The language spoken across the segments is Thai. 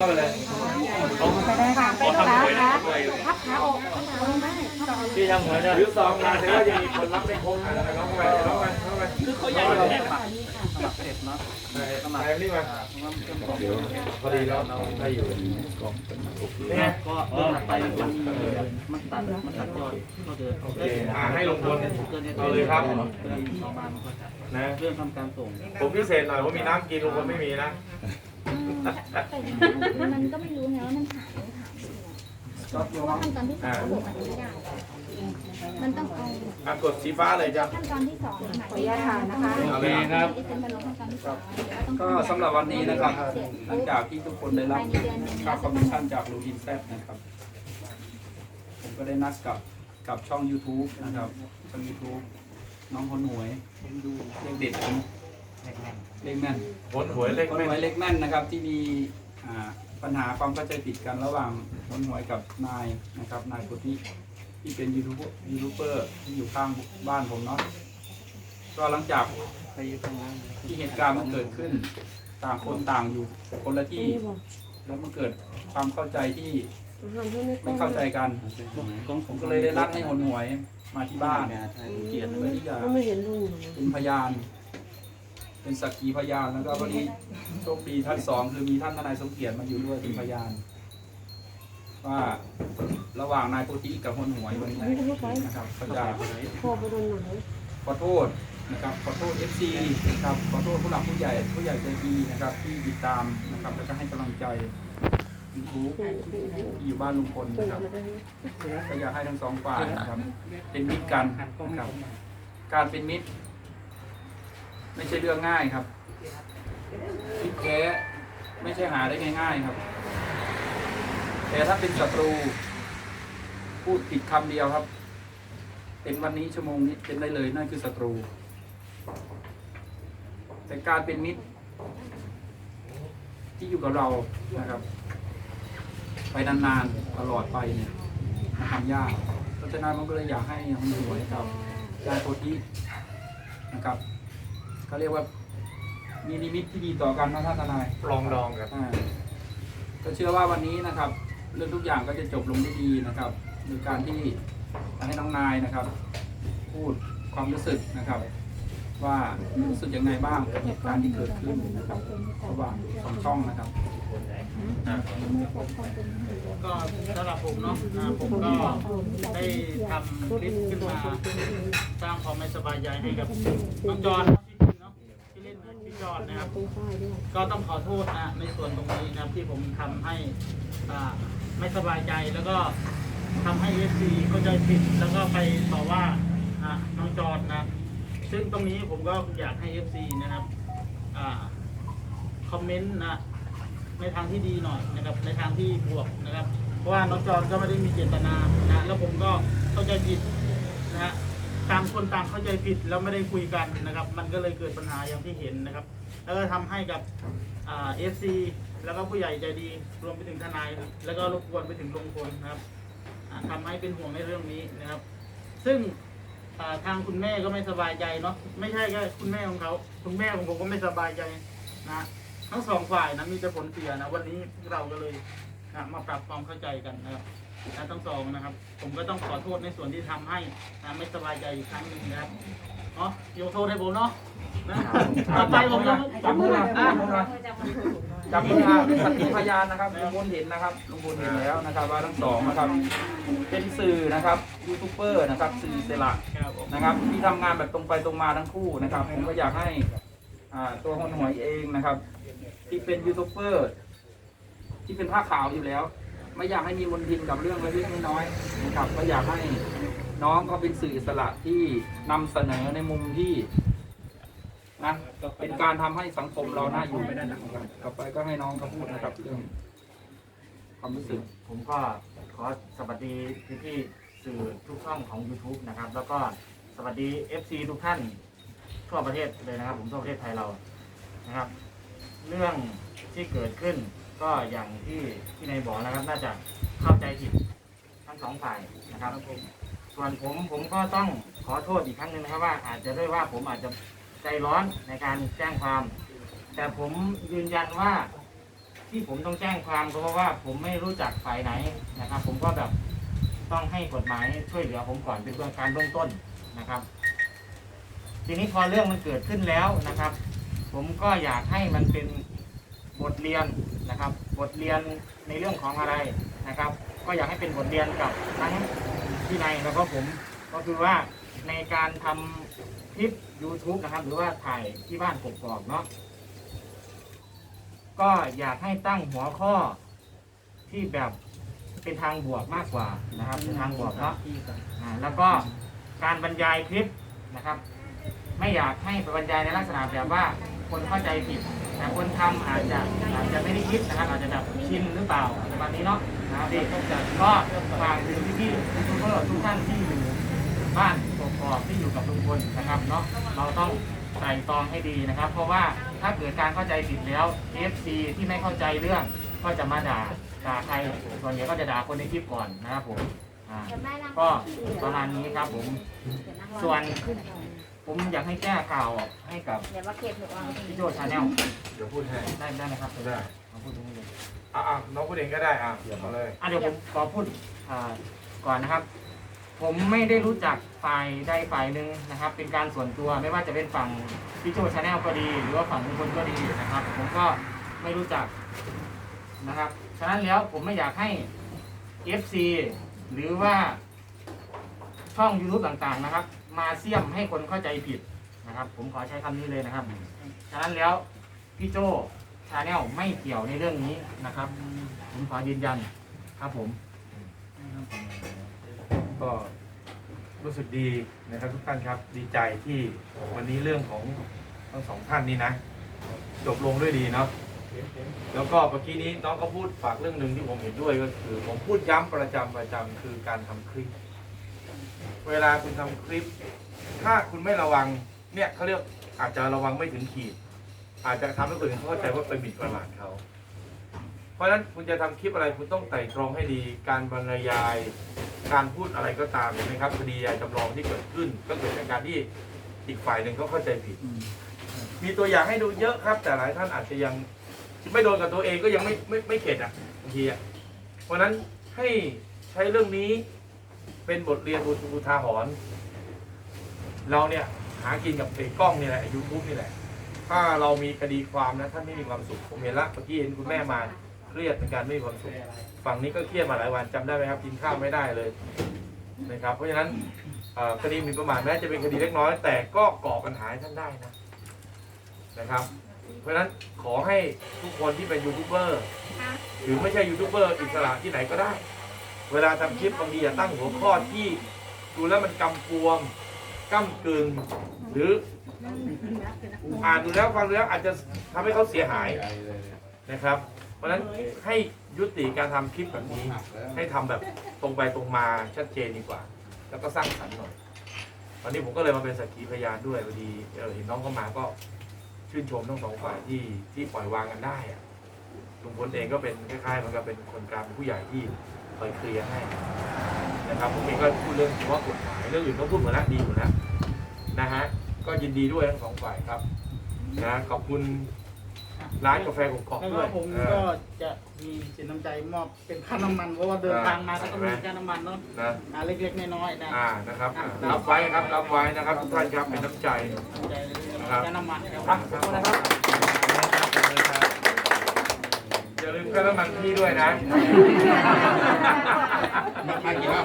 ไปเลยไปได้ค่ะไปขาขาพับขาออกขาลงได้พี่ทำหัวเนี่ยหรือสองงานแต่ว่ายังมีคนรับไม่ครบอะร้องไปร้องไปร้องไปคือเขาใหญ่เลย เนี่ยไปไปนี่มาเดี๋ยวพอดีแล้วได้อยู่เนี่ยก็เดินไปมันมันตัดมันตัดยอดก็เดินโอเคอ่าให้ลงบนเดินเอาเลยครับเดินสองบานมันก็จะนะเรื่องทำการส่งผมพิเศษหน่อยผมมีน้ำกินลุงพลไม่มีนะแต่มันก็ไม่รู้ไงว่ามันหายหรือหายเพราะว่าขั้นตอนที่สองเขาบอกมันไม่ได้ มันต้องเอาอะกดสีฟ้าเลยจ้ะ ขั้นตอนที่สองขออนุญาตถ่ายนะคะ โอเคครับดิฉันไปลงขั้นตอนที่สองเดี๋ยวต้องก็สำหรับวันนี้นะครับเสร็จหลังจากที่ทุกคนได้รับค่าคอมมิชชั่นจากลูอินแซดนะครับ ผมก็ได้นัดกับกับช่อง YouTube นะครับ ช่อง YouTube น้องคนหวยผมดูเลขเด็ดผมเลขแม่น ผลหวยเล็กคนไม่หวยเลขแม่นนะครับที่มีอ่าปัญหาความเข้าใจผิดกันระหว่างคนหวยกับนายนะครับนายคน ที่เป็นยูทูบยูทูบเบอร์ที่อยู่ข้างบ้านผมเนาะก็หลังจากที่เหตุการณ์มันเกิดขึ้น ต่างคนต่างอยู่คนละที่ แล้วมันเกิดความเข้าใจที่ไม่เข้าใจกัน ผมก็เลยได้นัดให้คนหวยมาที่บ้านเกียรติเพื่อที่จะเป็นพยาน เป็นสักขีพยานแล้วก็วันนี้โชคดีท่านสองคือมีท่านทนายสมเกียรติมาอยู่ด้วยเป็นพยาน ว่าระหว่างนายโพธิกับคนหวยวันนี้นะครับก็จะขอโทษนะครับขอโทษเอฟซีนะครับขอโทษผู้หลักผู้ใหญ่ผู้ใหญ่ใจดีนะครับ ที่ติดตามนะครับแล้วก็ให้กำลังใจยูทูบอยู่บ้านลุงพลนะครับก็อยากให้ทั้งสองฝ่ายนะครับ เป็นมิตรกันนะครับการเป็นมิตร ไม่ใช่เรื่องง่ายครับมิตรแท้ไม่ใช่หาได้ง่ายๆครับ แต่ถ้าเป็นศัตรูพูดผิดคำเดียวครับ เป็นวันนี้ชั่วโมงนี้เป็นได้เลยนั่นคือศัตรู แต่การเป็นมิตร ที่อยู่กับเรานะครับ ไปนานๆตลอดไปเนี่ยมันทำยากเพราะฉะนั้นมันก็เลยอยากให้มันหวยกับยายโพธินะครับเขาเรียกว่ามีนิมิตที่ดีต่อกันนะท่านทนายปลองดองครับ อ่าก็เชื่อว่าวันนี้นะครับ เรื่องทุกอย่างก็จะจบลงด้วยดีนะครับโดยการที่ให้น้องนายนะครับ พูดความรู้สึกนะครับ ว่ารู้สึกยังไงบ้างกับเหตุการณ์ที่เกิดขึ้นนะครับระหว่างสองช่องนะครับก็สำหรับผมเนาะอ่าผมก็ได้ทำคลิปขึ้นมาสร้างความไม่สบายใจให้กับน้องจอนเนาะที่เล่นพี่จอนนะครับ ก็ต้องขอโทษนะในส่วนตรงนี้นะครับที่ผมทำให้อ่า ไม่สบายใจแล้วก็ทำให้เอฟซีเข้าใจผิดแล้วก็ไปต่อว่าอ่าน้องจอนนะ ซึ่งตรงนี้ผมก็อยากให้เอฟซีนะครับอ่าคอมเมนต์นะในทางที่ดีหน่อยนะครับ ในทางที่บวกนะครับ เพราะว่าน้องจอนก็ไม่ได้มีเจตนานะแล้วผมก็เข้าใจผิดนะฮะต่างคนต่างเข้าใจผิดแล้วไม่ได้คุยกันนะครับ มันก็เลยเกิดปัญหาอย่างที่เห็นนะครับ แล้วก็ทำให้กับเอฟซี แล้วก็ผู้ใหญ่ใจดีรวมไปถึงทนาย แล้วก็รบกวนไปถึงลุงพลนะครับอ่าทำให้เป็นห่วงในเรื่องนี้นะครับ ซึ่งทางคุณแม่ก็ไม่สบายใจเนาะไม่ใช่แค่คุณแม่ของเขาคุณแม่ของผมก็ไม่สบายใจนะทั้งสองฝ่ายนะมีแต่ผลเสียนะวันนี้เราก็เลยนะมาปรับความเข้าใจกันนะครับนะทั้งสองนะครับ ผมก็ต้องขอโทษในส่วนที่ทำให้นะไม่สบายใจอีกครั้งหนึ่งนะครับเนาะยกโทษให้ผมเนาะ ต่อไปผมจะจับมือนะอะจับมือนะจับมือนะสักขีพยานนะครับลุงพลเห็นนะครับลุงพลเห็นแล้วนะครับ ว่าทั้งสองนะครับ เป็นสื่อนะครับยูทูบเบอร์นะครับ สื่ออิสระนะครับ ที่ทำงานแบบตรงไปตรงมาทั้งคู่นะครับ ผมก็อยากให้อ่าตัวคนหวยเองนะครับ ที่เป็นยูทูบเบอร์ที่เป็นผ้าขาวอยู่แล้ว ไม่อยากให้มีมลทินกับเรื่องเล็กๆน้อยๆนะครับ ก็อยากให้น้องเขาเป็นสื่ออิสระที่นำเสนอในมุมที่ นะเป็นการทำให้สังคมเราน่าอยู่นะครับต่อไปก็ให้น้องเขาพูดนะครับเรื่องความรู้สึก ผมก็ขอสวัสดีพี่พี่ๆสื่อทุกช่องของ YouTube นะครับ แล้วก็สวัสดี FC ทุกท่านทั่วประเทศเลยนะครับ ผมทั่วประเทศไทยเรานะครับ เรื่องที่เกิดขึ้นก็อย่างที่ที่นายบอกนะครับ น่าจะเข้าใจผิดทั้งสองฝ่ายนะครับ ส่วนผมผมก็ต้องขอโทษอีกครั้งหนึ่งนะครับว่าอาจจะด้วยว่าผมอาจจะ ใจร้อนในการแจ้งความ แต่ผมยืนยันว่าที่ผมต้องแจ้งความก็เพราะว่าผมไม่รู้จักฝ่ายไหนนะครับ ผมก็แบบต้องให้กฎหมายช่วยเหลือผมก่อนเป็นเรื่องการเบื้องต้นนะครับ ทีนี้พอเรื่องมันเกิดขึ้นแล้วนะครับ ผมก็อยากให้มันเป็นบทเรียนนะครับ บทเรียนในเรื่องของอะไรนะครับ ก็อยากให้เป็นบทเรียนกับทั้งพี่ในแล้วก็ผมก็คือว่า ในการทำคลิป YouTube นะครับ หรือว่าถ่ายที่บ้านกกอกเนาะก็อยากให้ตั้งหัวข้อที่แบบเป็นทางบวกมากกว่านะครับเป็นทางบวกเนาะอ่าแล้วก็การบรรยายคลิปนะครับ ไม่อยากให้ไปบรรยายในลักษณะแบบว่าคนเข้าใจผิดแต่คนทำอาจจะอาจจะไม่ได้คิดนะครับ อาจจะแบบชินหรือเปล่าประมาณนี้เนาะนะครับที่ก็ฝากถึงพี่ๆทุกคนทุกท่านที่อยู่บ้าน กกอกที่อยู่กับลุงพลนะครับเนาะเราต้องไตร่ตรองให้ดีนะครับ เพราะว่าถ้าเกิดการเข้าใจผิดแล้ว FC ที่ไม่เข้าใจเรื่องก็จะมาด่าด่าใครส่วนใหญ่ก็จะด่าคนในคลิปก่อนนะครับผมอ่าก็ประมาณนี้ครับผม ส่วนผมอยากให้แก้ข่าวให้กับเดี๋ยวว่าเก็บหนูเอาพี่โจชาแนลเดี๋ยวพูดให้ได้ได้ไหมครับได้เอาพูดตรงนี้เลยอะอะน้องพูดเองก็ได้อะเอาเลยอะเดี๋ยวผมขอพูดอ่าก่อนนะครับ ผมไม่ได้รู้จักฝ่ายใดฝ่ายหนึ่งนะครับ เป็นการส่วนตัวไม่ว่าจะเป็นฝั่งพี่โจชาแนลก็ดี หรือว่าฝั่งลุงพลก็ดีนะครับ ผมก็ไม่รู้จักนะครับ ฉะนั้นแล้วผมไม่อยากให้ FC หรือว่าช่อง YouTube ต่างๆนะครับ มาเสี่ยมให้คนเข้าใจผิดนะครับ ผมขอใช้คำนี้เลยนะครับ ฉะนั้นแล้วพี่โจชาแนลไม่เกี่ยวในเรื่องนี้นะครับ ผมขอยืนยันครับผม ก็รู้สึกดีนะครับทุกท่านครับดีใจที่วันนี้เรื่องของทั้งสองท่านนี้นะ จบลงด้วยดีเนาะแล้วก็เมื่อกี้นี้น้องก็พูดฝากเรื่องหนึ่งที่ผมเห็นด้วยก็คือ ผมพูดย้ำประจำประจำคือการทำคลิป เวลาคุณทำคลิป ถ้าคุณไม่ระวังเนี่ยเขาเรียกอาจจะระวังไม่ถึงขีด อาจจะทำให้คนอื่นเข้าใจว่าไปหมิ่นประมาทเขา เพราะฉะนั้นคุณจะทำคลิปอะไรคุณต้องไต่ตรองให้ดี การบรรยาย การพูดอะไรก็ตามเห็นไหมครับคดียาจำลองที่เกิดขึ้น ก็เกิดจากการที่อีกฝ่ายหนึ่งเขาเข้าใจผิด มีตัวอย่างให้ดูเยอะครับ แต่หลายท่านอาจจะยังไม่โดนกับตัวเองก็ยังไม่ไม่ไม่เข็ดอะบางทีอะเพราะฉะนั้นให้ใช้เรื่องนี้เป็นบทเรียนอุทาหรณ์เราเนี่ยหากินกับไอ้กล้องนี่แหละยูทูบนี่แหละ ถ้าเรามีคดีความนะท่านไม่มีความสุขผมเห็นละเมื่อกี้เห็นคุณแม่มา รียดเป็นการไม่มีความสุขฝั่งนี้ก็เครียดมาหลายวันจำได้ไหมครับกินข้าวไม่ได้เลยนะครับ เพราะฉะนั้นคดีหมินประมาทแม้จะเป็นคดีเล็กน้อย แต่ก็ก่อปัญหาให้ท่านได้นะนะครับ เพราะฉะนั้นขอให้ทุกคนที่เป็นยูทูบเบอร์หรือไม่ใช่ยูทูบเบอร์อิสระที่ไหนก็ได้ เวลาทำคลิปบางทีอย่าตั้งหัวข้อที่ดูแล้วมันกำกวมก้ากึ่งหรืออ่านดูแล้วฟังดูแล้วอาจจะทำให้เขาเสียหายนะครับ เพราะฉะนั้นให้ยุติการทำคลิปแบบนี้ ให้ทำแบบตรงไปตรงมาชัดเจนดีกว่า แล้วก็สร้างสรรค์หน่อยตอนนี้ผมก็เลยมาเป็นสักขีพยานด้วยพอดีเออเห็นน้องเข้ามาก็ชื่นชมทั้งสองฝ่ายที่ที่ปล่อยวางกันได้อะลุงพลเองก็เป็นคล้ายๆเหมันก็เป็นคนกลางเป็นผู้ใหญ่ที่คอยเคลียร์ให้นะครับผมเองก็พูดเรื่องเฉพาะกฎหมายเรื่องอื่นก็พูดหมดแล้วดีหมดแล้วนะฮะก็ยินดีด้วยทั้งสองฝ่ายครับนะขอบคุณ ร้านกาแฟของเกาะแล้วด้ก็วยผมเอก็อ จะมีสินน้ำใจมอบเป็นค่าน้ำมันเพราะว่าเดินทางมาก็ต้องมีค่าน้ำมันเนาะนะอ่าเล็กๆน้อยๆนะอ่านะครับอ่ารับไว้ครับรับไว้นะครับทุกท่านครับเป็นน้ำใจใจค่าน้ำมันครับอะขอบคุณนะครับอย่าลืมค่าน้ำมันพี่ด้วยนะมากี่รอบ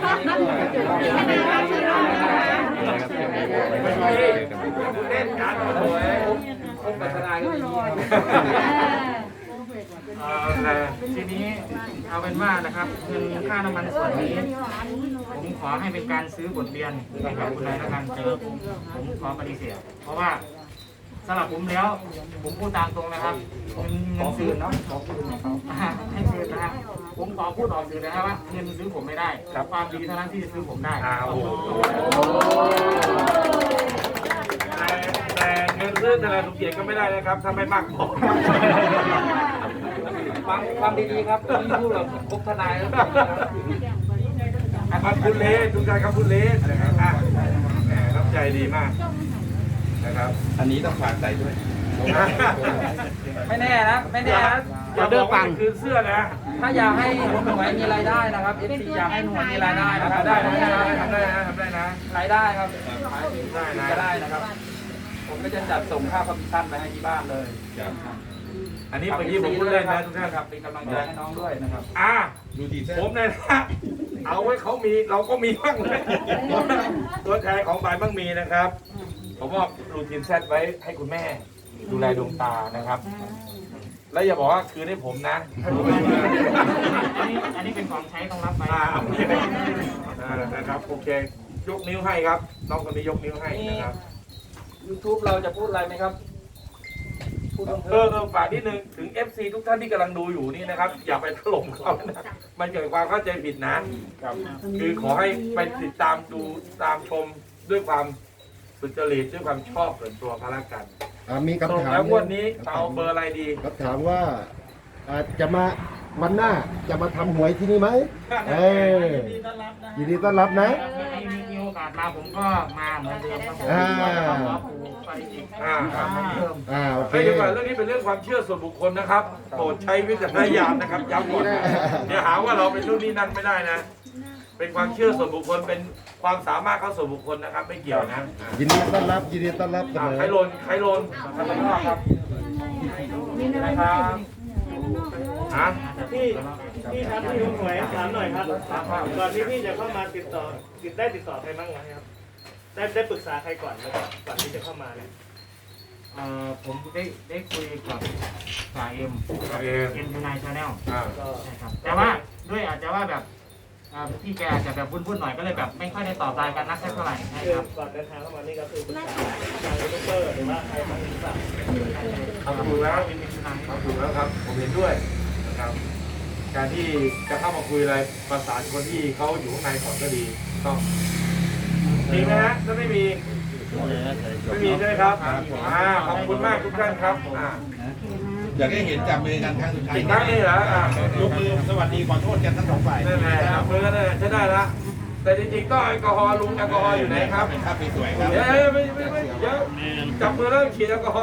ไม่ใช่เล่นการโอ้ย คงพัฒนาก็ดีเอาแต่ทีนี้เอาเป็นว่านะครับเงินค่าน้ำมันส่วนนี้ผมขอให้เป็นการซื้อบทเรียนให้กับคุณนายละกันเจอผมผมขอปฏิเสธเพราะว่าสำหรับผมแล้ว ผมพูดตามตรงนะครับเงินเงินซื้อเนาะขอคืนให้คืนนะครับผมขอพูดออกสื่อนะครับว่าเงินซื้อผมไม่ได้ความดีเท่านั้นที่จะซื้อผมได้อ้าวแต่ แต่เงินซื้อแต่ละสุเกียรติก็ไม่ได้นะครับถ้าไม่มากพอฟังฟังดีๆครับที่พูดแบบครบทนายแล้วครับคุณเลสทุกท่านครับคุณเลสนะครับอะแหมน้ำใจดีมากนะครับ อันนี้ต้องฝากใจด้วย ไม่แน่นะไม่แน่นะอย่าบอกว่าจะคืนเสื้อนะถ้าอยากให้หนวยมีรายได้นะครับเอฟซีอยากให้หนวยมีรายได้นะครับทำได้นะทำได้นะทำได้นะรายได้ครับ ได้นะ ก็ได้นะครับ ผมก็จะจัดส่งค่าคอมมิชชั่นไปให้ที่บ้านเลยอันนี้เมื่อกี้ผมพูดเล่นนะทุกท่านครับเป็นกำลังใจให้น้องด้วยนะครับ อ่าผมเนี่ยนะเอาไว้เขามีเราก็มีบ้างเลยตัวแทนของบายบ้างมีนะครับ ผมมอบรูทีนแซดไว้ให้คุณแม่ ดูแลดวงตานะครับ แล้วอย่าบอกว่าคืนให้ผมนะให้ผมไปดูแลอันนี้อันนี้เป็นของใช้ต้องรับไปอ่าโอเคอ่านะครับโอเค ยกนิ้วให้ครับ น้องคนนี้ยกนิ้วให้นะครับ YouTube เราจะพูดอะไรไหมครับ พูดเอเพิ่อมเออฝากนิดนึงถึง FC ทุกท่านที่กำลังดูอยู่นี่นะครับ อย่าไปถล่มเขานะมันเกิดความเข้าใจผิดนะครับคือขอให้ไปติดตามดูตามชมด้วยความสุจริตด้วยความชอบส่วนตัวก็แล้วกันอ่ามีสรุคำปถามแล้วงวันนี้เอาเบอร์อะไรดีคำถามว่าอ่าจะมาวันหน้าจะมาทำหวยที่นี่ไหมเออยินดีต้อนรับนะ ยินดีต้อนรับนะ มีมีโอกาสมาผมก็มาเหมือนเดิมครับผมอ่าก็ขอปู่ไปอีกอ่าครับ เหมือนเดิม อ่าโอเคเฮ้ยเดี๋ยวก่อนเรื่องนี้เป็นเรื่องความเชื่อส่วนบุคคลนะครับโปรดใช้วิจารณญาณนะครับย้ำก่อนเดี๋ยวหาว่าเราเป็นนู่นนี่นั่นไม่ได้นะ เป็นความเชื่อส่วนบุคคลเป็นความสามารถเข้าส่วนบุคคลนะครับ ไม่เกี่ยวนะยินดีต้อนรับ ยินดีต้อนรับเสอ่ามอใครโลนใครโลนข้างนอกครับมีอะไรคบ้ารังบฮะพี่ พี่ครับพี่ลุงหวยถามหน่อยครับก่อนที่พี่จะเข้ามาติดต่อติดได้ติดต่อใครบ้างไหมครับ ได้ได้ปรึกษาใครก่อนไหมครับก่อนที่จะเข้ามาเนี่ยเอ่อผมได้ได้คุยกับจ่าเอ็มเออเอ็มยูไนชาแนลอ่าก็ใช่ครับ แต่ว่าด้วยอาจจะว่าแบบอ่าพี่แกอาจจะแบบวุ่นๆหน่อยก็เลยแบบไม่ค่อยได้ตอบไลน์กันนักสักเท่าไหร่ใช่คือครับก่อนเดินทางเข้ามานี่ก็คือปรึกษาทางยูทูบเบอร์หรือว่าใครบ้างหรือเปล่าทำถูกแล้วเป็นมิตรนายทำถูกแล้วครับ ผมเห็นด้วยนะครับ การที่จะเข้ามาคุยอะไรประสานคนที่เขาอยู่ข้างในก่อนก็ดีต้องมีไหมฮะถ้าไม่มีไม่มีใช่ไหมครับอ่าขอบคุณมากทุกท่านครับอ่าอยากให้เห็นจับมือกันครั้งสุดท้ายอีกครั้งนี้เหรออ่ายกมือสวัสดีขอโทษกันทั้งสองฝ่ายนั่นแหละจับมือกันเลยใช้ได้ละแต่จริงๆต้องแอลกอฮอล์ลุงแอลกอฮอล์อยู่ไหนครับเป็นภาพสวยๆครับเดี๋ยวไม่ไม่ไม่เดี๋ยวจับมือแล้วฉีดแอลกอฮอล์